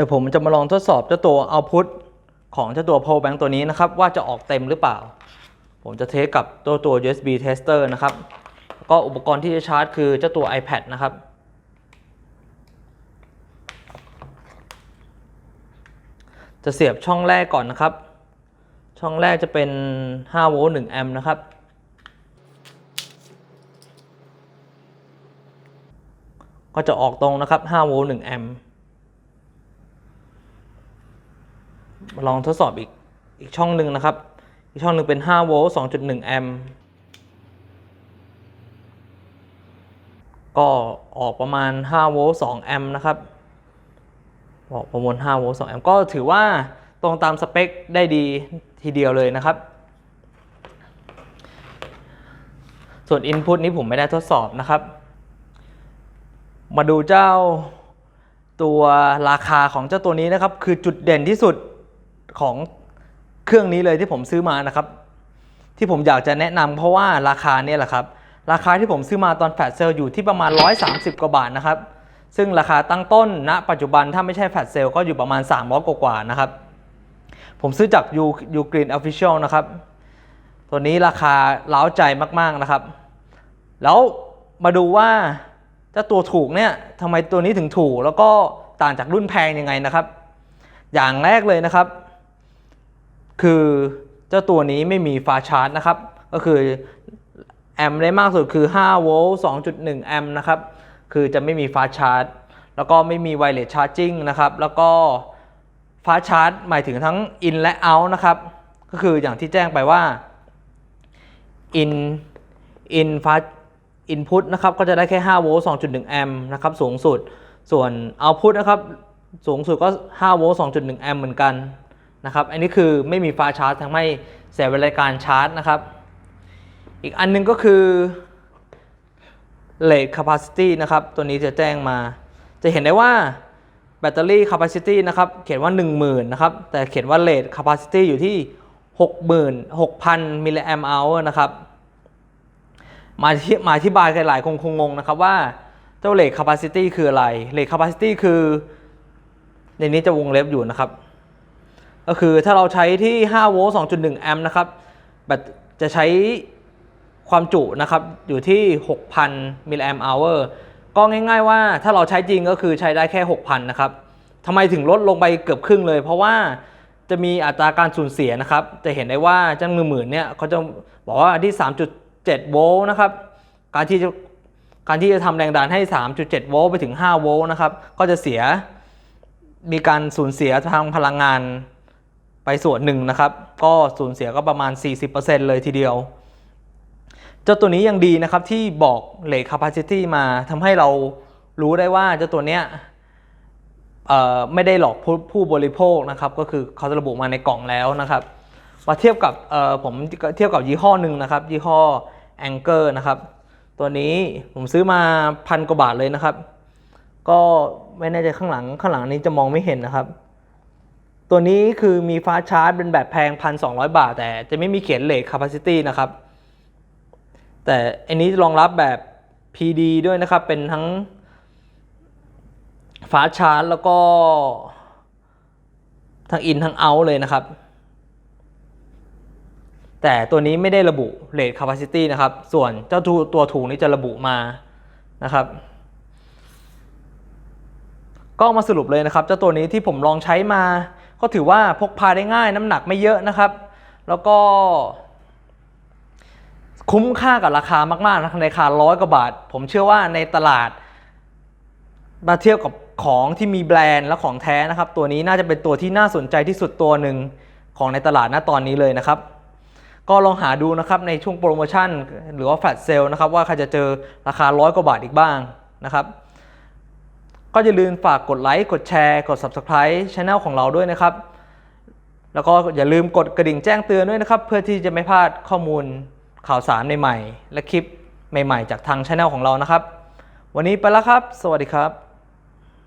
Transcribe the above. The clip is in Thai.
ดี๋ยวผมจะมาลองทดสอบเจ้าตัว output ของเจ้าตัว power bank ตัวนี้นะครับ ว่าจะออกเต็มหรือเปล่า ผมจะเทสกับตัวตัว USB tester นะครับ ก็อุปกรณ์ที่จะชาร์จคือเจ้าตัว iPad นะครับจะเสียบช่องแรกก่อนนะครับ ช่องแรกจะเป็น 5 โวลต์ 1 แอมป์นะครับ ก็จะออกตรงนะครับ 5 โวลต์ 1 แอมป์มา ลองทดสอบอีกอีกช่องหนึ่งนะครับ อีกช่องหนึ่งเป็น5โวลต์2.1 แอมป์ก็ออกประมาณ5โวลต์2แอมป์นะครับออกประมวล5โวลต์2แอมป์ก็ถือว่าตรงตามสเปคได้ดีทีเดียวเลยนะครับ ส่วน Input นี้ผมไม่ได้ทดสอบนะครับ มาดูเจ้าตัวราคาของเจ้าตัวนี้นะครับ คือจุดเด่นที่สุด ของเครื่องนี้เลยที่ผมซื้อมานะครับ ที่ผมอยากจะแนะนำเพราะว่าราคาเนี่ยแหละครับ ราคาที่ผมซื้อมาตอนแฟลชเซลอยู่ที่ประมาณ 130 กว่าบาทนะครับ ซึ่งราคาตั้งต้นณ ปัจจุบันถ้าไม่ใช่แฟลชเซลก็อยู่ประมาณ 300 กว่าๆนะครับ ผมซื้อจากยูยูกรีนออฟฟิเชียลนะครับ ตัวนี้ราคาเล้าใจมากๆนะครับ แล้วมาดูว่าเจ้าตัวถูกเนี่ยทำไมตัวนี้ถึงถูก แล้วก็ต่างจากรุ่นแพงยังไงนะครับ อย่างแรกเลยนะครับ คือเจ้าตัวนี้ไม่มีฟาชาร์จนะครับ ก็คือแอมป์ได้มากสุดคือ5โวลต์2.1 แอมป์นะครับ คือจะไม่มีฟาชาร์จ แล้วก็ไม่มีไวเลสชาร์จิ่งนะครับ แล้วก็ฟาชาร์จ หมายถึงทั้ง in และ out นะครับ ก็คืออย่างที่แจ้งไปว่า in in fast input นะครับ ก็จะได้แค่5โวลต์2.1 แอมป์นะครับ สูงสุด ส่วน output นะครับ สูงสุดก็5โวลต์2.1 แอมป์เหมือนกัน นะครับ อันนี้คือไม่มีฟ้าชาร์จทำให้เสียเวลาการชาร์จนะครับ อีกอันหนึงก็คือ rate capacity นะครับ ตัวนี้จะแจ้งมา จะเห็นได้ว่าแบตเตอรี่ capacity นะครับ เขียนว่า 10,000นะครับ แต่เขียนว่า rate capacity อยู่ที่60,000 6,000 มิลลิแอมป์ hour นะครับ มาที่มาอธิบายกันหลายคงคงงงนะครับว่าเจ้า rate capacity คืออะไร rate capacity คือ ในนี้จะวงเล็บอยู่นะครับ ก็คือถ้าเราใช้ที่ 5 โวลต์ 2.1 แอมป์นะครับแบตจะใช้ความจุนะครับอยู่ที่ 6,000 มิลลิแอมป์ hour ก็ง่ายๆว่าถ้าเราใช้จริงก็คือใช้ได้แค่ 6,000 นะครับทำไมถึงลดลงไปเกือบครึ่งเลย เพราะว่าจะมีอัตราการสูญเสียนะครับ จะเห็นได้ว่าเจ้ามือหมื่นเนี่ยเขาจะบอกว่าที่ 3.7 โวลต์นะครับ การที่จะการที่จะทำแรงดันให้ 3.7 โวลต์ไปถึง 5 โวลต์นะครับ ก็จะเสียมีการสูญเสียทางพลังงาน ไปส่วนหนึ่งนะครับ ก็สูญเสียก็ประมาณ 40%เลยทีเดียว เจ้าตัวนี้ยังดีนะครับที่บอกเลท capacity มาทำให้เรารู้ได้ว่าเจ้าตัวเนี้ยไม่ได้หลอกผู้ผู้บริโภคนะครับ ก็คือเขาจะระบุมาในกล่องแล้วนะครับมาเทียบกับผมเทียบกับยี่ห้อหนึ่งนะครับ ยี่ห้อ Anchor นะครับ ตัวนี้ผมซื้อมาพันกว่าบาทเลยนะครับ ก็ไม่แน่ใจข้างหลังข้างหลังนี้จะมองไม่เห็นนะครับ ตัวนี้คือมีฟ้าชาร์จเป็นแบบแพง 1,200 บาท แต่จะไม่มีเขียนเลท capacity นะครับ แต่อันนี้รองรับแบบ PD ด้วยนะครับ เป็นทั้งฟ้าชาร์จแล้วก็ทั้งอินทั้งเอาเลยนะครับ แต่ตัวนี้ไม่ได้ระบุ rate capacity นะครับ ส่วนเจ้าตัวตัวถูกนี้จะระบุมานะครับก็มาสรุปเลยนะครับ เจ้าตัวนี้ที่ผมลองใช้มา ก็ถือว่าพกพาได้ง่ายน้ำหนักไม่เยอะนะครับ แล้วก็ คุ้มค่ากับราคามากๆนะในราคาร้อยกว่าบาท ผมเชื่อว่าในตลาดมาเทียบกับของที่มีแบรนด์และของแท้นะครับ ตัวนี้น่าจะเป็นตัวที่น่าสนใจที่สุดตัวหนึ่งของในตลาดณตอนนี้เลยนะครับ ก็ลองหาดูนะครับในช่วงโปรโมชั่น หรือว่าแฟลชเซลนะครับว่าใครจะเจอราคาร้อยกว่าบาทอีกบ้างนะครับ ก็อย่าลืมฝากกดไลค์ กดแชร์ กด Subscribe Channel ของเราด้วยนะครับ แล้วก็อย่าลืมกดกระดิ่งแจ้งเตือนด้วยนะครับ เพื่อที่จะไม่พลาดข้อมูลข่าวสารใหม่ๆและคลิปใหม่ๆ จากทางช anel ของเรานะครับ วันนี้ไปแล้วครับ สวัสดีครับ